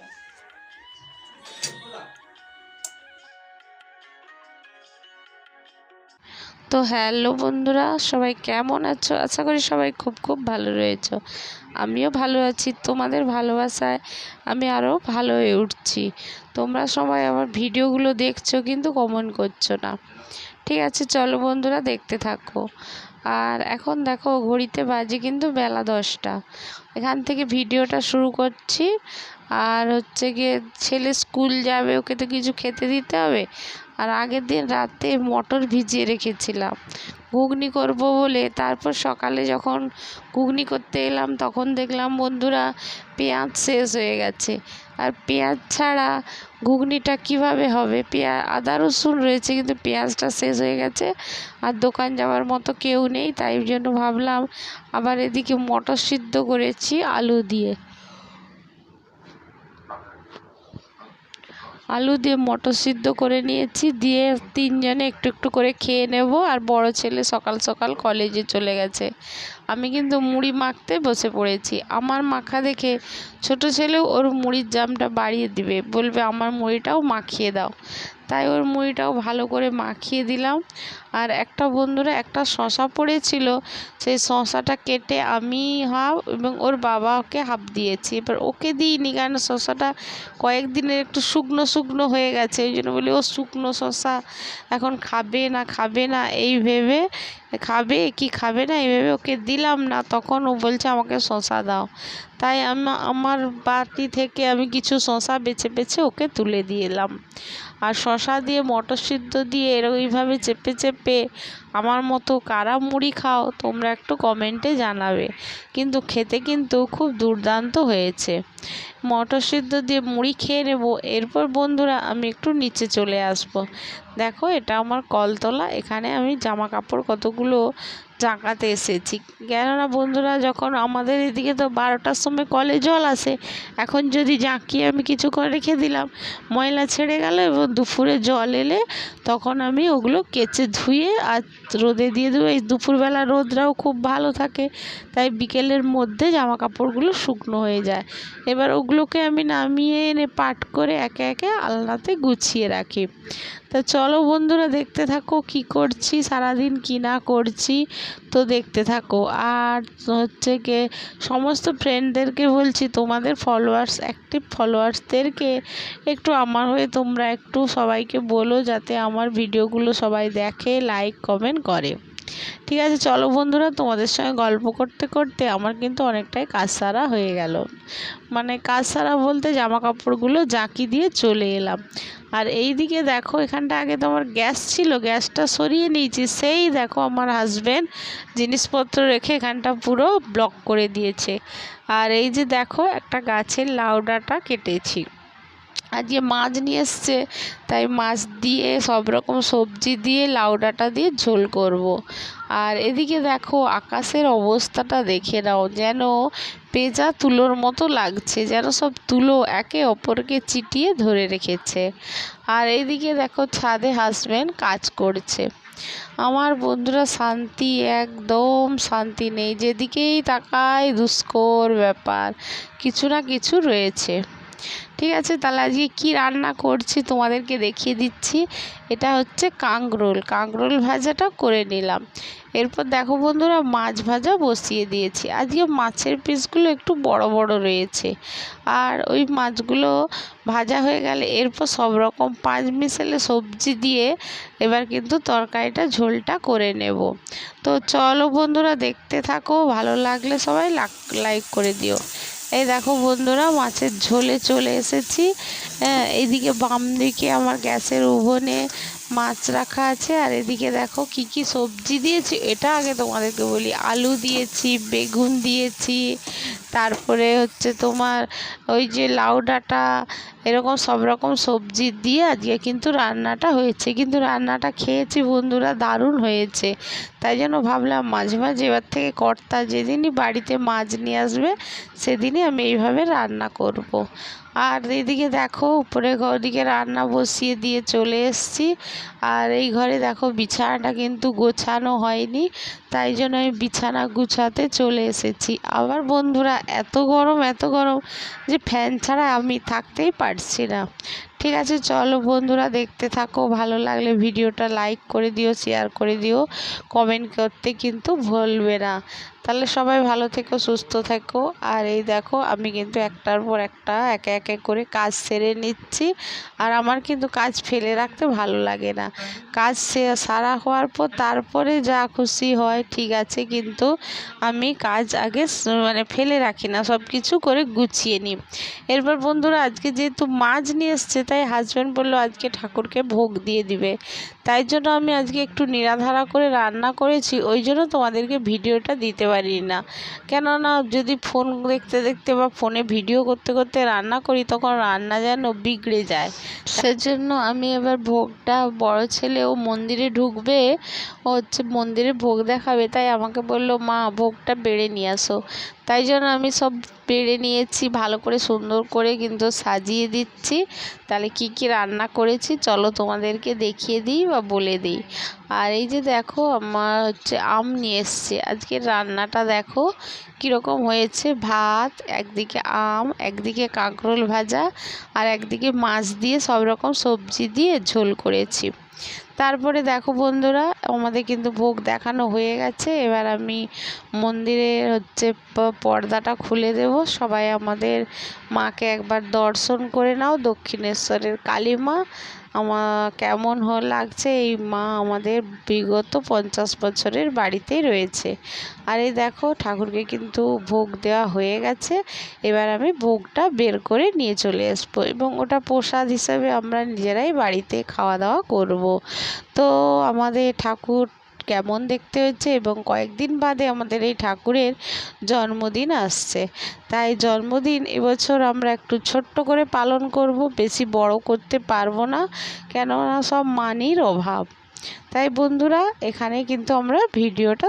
Thanks. তো hello বন্ধুরা, সবাই কেমন আছো? আশা করি সবাই খুব খুব ভালো রয়েছো। আমিও ভালো আছি, তোমাদের ভালোবাসায় আমি আরও ভালো হয়ে উঠছি। তোমরা সবাই আমার ভিডিওগুলো দেখছ কিন্তু কমেন্ট করছ না। ঠিক আছে, চলো বন্ধুরা দেখতে থাকো। আর এখন দেখো ঘড়িতে বাজে কিন্তু বেলা দশটা। এখান থেকে ভিডিওটা শুরু করছি। আর হচ্ছে গিয়ে ছেলে স্কুল যাবে, ওকে তো কিছু খেতে দিতে হবে। আর আগের দিন রাতে মটর ভিজিয়ে রেখেছিলাম। ঘুগনি করব বলে তারপর সকালে যখন ঘুগনি করতে এলাম, তখন দেখলাম বন্ধুরা পেঁয়াজ শেষ হয়ে গেছে। আর পেঁয়াজ ছাড়া ঘুগনিটা কীভাবে হবে? পেঁয়া, আদা রসুন রয়েছে কিন্তু পেঁয়াজটা শেষ হয়ে গেছে। আর দোকান যাওয়ার মতো কেউ নেই, তাই জন্য ভাবলাম আবার এদিকে মটর সিদ্ধ করেছি আলু দিয়ে। আলু দিয়ে মটর সিদ্ধ করে নিয়েছি, দিয়ে তিনজনে একটু একটু করে খেয়ে নেব। আর বড় ছেলে সকাল সকাল কলেজে চলে গেছে। আমি কিন্তু মুড়ি মাখতে বসে পড়েছি। আমার মাখা দেখে ছোট ছেলেও ওর মুড়ির জামটা বাড়িয়ে দিবে। বলবে, আমার মুড়িটাও মাখিয়ে দাও। তাই ওর মুড়িটাও ভালো করে মাখিয়ে দিলাম। আর একটা বন্ধুরা একটা শশা পড়েছিল। সেই শশাটা কেটে আমি হাফ এবং ওর বাবাকে হাফ দিয়েছি। এবার ওকে দিইনি কারণ শশাটা কয়েকদিনের একটু শুকনো শুকনো হয়ে গেছে। ওই জন্য বলি, ও শুকনো শশা এখন খাবে না খাবে না। এই ভেবে খাবে কি খাবে না এভাবে ওকে দিলাম না তখন ও বলছে আমাকে শশা দাও। তাই আমি, আমার বাটি থেকে আমি কিছু শশা বেছে বেছে ওকে তুলে দিয়ে এলাম। আর শশা দিয়ে, মটর সিদ্ধ দিয়ে এরকমভাবে চেপে চেপে আমার মতো কারা মুড়ি খাও তোমরা একটু কমেন্টে জানাবে। কিন্তু খেতে কিন্তু খুব দুর্দান্ত হয়েছে। মটর সিদ্ধ দিয়ে মুড়ি খেয়ে নেব, এরপর বন্ধুরা আমি একটু নিচে চলে আসব। দেখো এটা আমার কলতলা, এখানে আমি জামা কাপড় কতগুলো জাঁকাতে এসেছি। কেননা বন্ধুরা, যখন আমাদের এদিকে তো বারোটার সময় কলে জল আসে, এখন যদি জাঁকিয়ে আমি কিছু করে রেখে দিলাম, ময়লা ছেড়ে গেল এবং দুপুরে জল এলে তখন আমি ওগুলো কেচে ধুয়ে আর রোদে দিয়ে দেবো। এই দুপুরবেলা রোদরাও খুব ভালো থাকে, তাই বিকেলের মধ্যে জামা কাপড়গুলো শুকনো হয়ে যায়। এবার ওগুলোকে আমি নামিয়ে এনে পাট করে একে একে আলনাতে গুছিয়ে রাখি। তা চলো বন্ধুরা দেখতে থাকো কি করছি, সারাদিন কি না করছি, তো দেখতে থাকো। আর হচ্ছে কে, সমস্ত ফ্রেন্ডদেরকে বলছি, তোমাদের ফলোয়ার্স অ্যাক্টিভ ফলোয়ার্সদেরকে একটু আমার হয়ে তোমরা একটু সবাইকে বলো, যাতে আমার ভিডিওগুলো সবাই দেখে লাইক কমেন্ট করে। ঠিক আছে, চলো বন্ধুরা, তোমাদের সঙ্গে গল্প করতে করতে আমার কিন্তু অনেকটাই কাজ সারা হয়ে গেল। মানে কাজ সারা বলতে জামা কাপড়গুলো জাঁকি দিয়ে চলে এলাম। আর এই দিকে দেখো, এখানটা আগে তো আমার গ্যাস ছিল, গ্যাসটা সরিয়ে নিয়েছি। সেই দেখো আমার হাজব্যান্ড জিনিসপত্র রেখে এখানটা পুরো ব্লক করে দিয়েছে। আর এই যে দেখো, একটা গাছের লাউডাটা কেটেছি। আজকে মাছ নিয়ে এসছে, তাই মাছ দিয়ে সব রকম সবজি দিয়ে, লাউ ডাঁটা দিয়ে ঝোল করব। আর এদিকে দেখো আকাশের অবস্থাটা দেখে নাও, যেন পেঁজা তুলোর মতো লাগছে, যেন সব তুলো একে অপরকে চিটিয়ে ধরে রেখেছে। আর এইদিকে দেখো ছাদে হাসব্যান্ড কাজ করছে। আমার বন্ধুরা শান্তি একদম শান্তি নেই, যেদিকেই তাকায় দুষ্কর ব্যাপার, কিছু না কিছু রয়েছে। ঠিক আছে, তাহলে আজকে কী রান্না করছি তোমাদেরকে দেখিয়ে দিচ্ছি। এটা হচ্ছে কাঁকরোল কাঁকরোল ভাজাটা করে নিলাম। এরপর দেখো বন্ধুরা, মাছ ভাজা বসিয়ে দিয়েছি। আজকে মাছের পিসগুলো একটু বড় বড় রয়েছে। আর ওই মাছগুলো ভাজা হয়ে গেলে এরপর সব রকম পাঁচ মিশালে সবজি দিয়ে এবার কিন্তু তরকারিটা, ঝোলটা করে নেব। তো চলো বন্ধুরা, দেখতে থাকো। ভালো লাগলে সবাই লাইক করে দিও। এই দেখো বন্ধুরা মাছের ঝোলে চলে এসেছি। হ্যাঁ এইদিকে বাম দিকে আমার গ্যাসের উভনে মাছ রাখা আছে, আর এদিকে দেখো কি কি সবজি দিয়েছি, এটা আগে তোমাদেরকে বলি, আলু দিয়েছি, বেগুন দিয়েছি, তারপরে হচ্ছে তোমার ওই যে লাউ ডাঁটা, এরকম সব রকম সবজি দিয়ে আজকে কিন্তু রান্নাটা হয়েছে, কিন্তু রান্নাটা খেয়েছি বন্ধুরা, দারুণ হয়েছে, তাই জন্য ভাবলাম মাঝে মাঝে এবার থেকে কর্তা যেদিনই বাড়িতে মাছ নিয়ে আসবে, সেদিনই আমি এইভাবে রান্না করব। আর এদিকে দেখো, উপরে ওদিকে রান্না বসিয়ে দিয়ে চলে এসছি। আর এই ঘরে দেখো, বিছানাটা কিন্তু গোছানো হয়নি, তাই জন্য আমি বিছানা গুছাতে চলে এসেছি। আবার বন্ধুরা, এত গরম এত গরম যে ফ্যান ছাড়া আমি থাকতেই পারছি না। ঠিক আছে, চলো বন্ধুরা দেখতে থাকো। ভালো লাগলে ভিডিওটা লাইক করে দিও শেয়ার করে দিও। কমেন্ট করতে কিন্তু ভুলবে না। তাহলে সবাই ভালো থেকো, সুস্থ থেকো। আর এই দেখো, আমি কিন্তু একটার পর একটা একে একে করে কাজ সেরে নিচ্ছি। আর আমার কিন্তু কাজ ফেলে রাখতে ভালো লাগে না। কাজ সারা হওয়ার পর তারপরে যা খুশি হয়, ঠিক আছে। কিন্তু আমি কাজ আগে মানে ফেলে রাখি না সব কিছু করে গুছিয়ে নিই। এরপর বন্ধুরা, আজকে যেহেতু মাছ নিয়ে এসছে তাই হাজব্যান্ড বলল, আজকে ঠাকুরকে ভোগ দিয়ে দিবে। তাই জন্য আমি আজকে একটু নিরাধারা করে রান্না করেছি, ওই জন্য তোমাদেরকে ভিডিওটা দিতে পারি না। কেননা যদি ফোন দেখতে দেখতে বা ফোনে ভিডিও করতে করতে রান্না করি, তখন রান্না যেন বিগড়ে যায়। সেজন্য আমি এবার ভোগটা, বড় ছেলে ও মন্দিরে ঢুকবে, ও হচ্ছে মন্দিরে ভোগ দেখাবে। তাই আমাকে বলল, মা, ভোগটা বেড়ে নিয়ে আসো। তাই জন্য আমি সব বেড়ে নিয়েছি, ভালো করে সুন্দর করে কিন্তু সাজিয়ে দিচ্ছি। তাহলে কি কি রান্না করেছি চলো তোমাদেরকে দেখিয়ে দিই বা বলে দিই। আর এই যে দেখো আমার হচ্ছে আম নিয়ে এসছে। আজকে রান্নাটা দেখো কীরকম হয়েছে। ভাত, একদিকে আম, একদিকে কাঁকরোল ভাজা, আর একদিকে মাছ দিয়ে সব রকম সবজি দিয়ে ঝোল করেছি। তারপরে দেখো বন্ধুরা, আমাদের কিন্তু ভোগ দেখানো হয়ে গেছে। এবার আমি মন্দিরে হচ্ছে পর্দাটা খুলে দেব। সবাই আমাদের মাকে একবার দর্শন করে নাও, দক্ষিণেশ্বরের কালী মা। আমার কেমন লাগছে? এই মা আমাদের বিগত পঞ্চাশ বছরের বাড়িতেই রয়েছে। আর এই দেখো, ঠাকুরকে কিন্তু ভোগ দেওয়া হয়ে গেছে। এবার আমি ভোগটা বের করে নিয়ে চলে আসব এবং ওটা প্রসাদ হিসাবে আমরা নিজেরাই বাড়িতে খাওয়া দাওয়া করব। তো আমাদের ঠাকুর কেমন দেখতে হয়েছে এবং কয়েকদিন বাদে আমাদের এই ঠাকুরের জন্মদিন আসছে। তাই জন্মদিন এবছর আমরা একটু ছোট্ট করে পালন করব, বেশি বড় করতে পারব না, কেননা সব মানির অভাব। তাই বন্ধুরা এখানে কিন্তু আমরা ভিডিওটা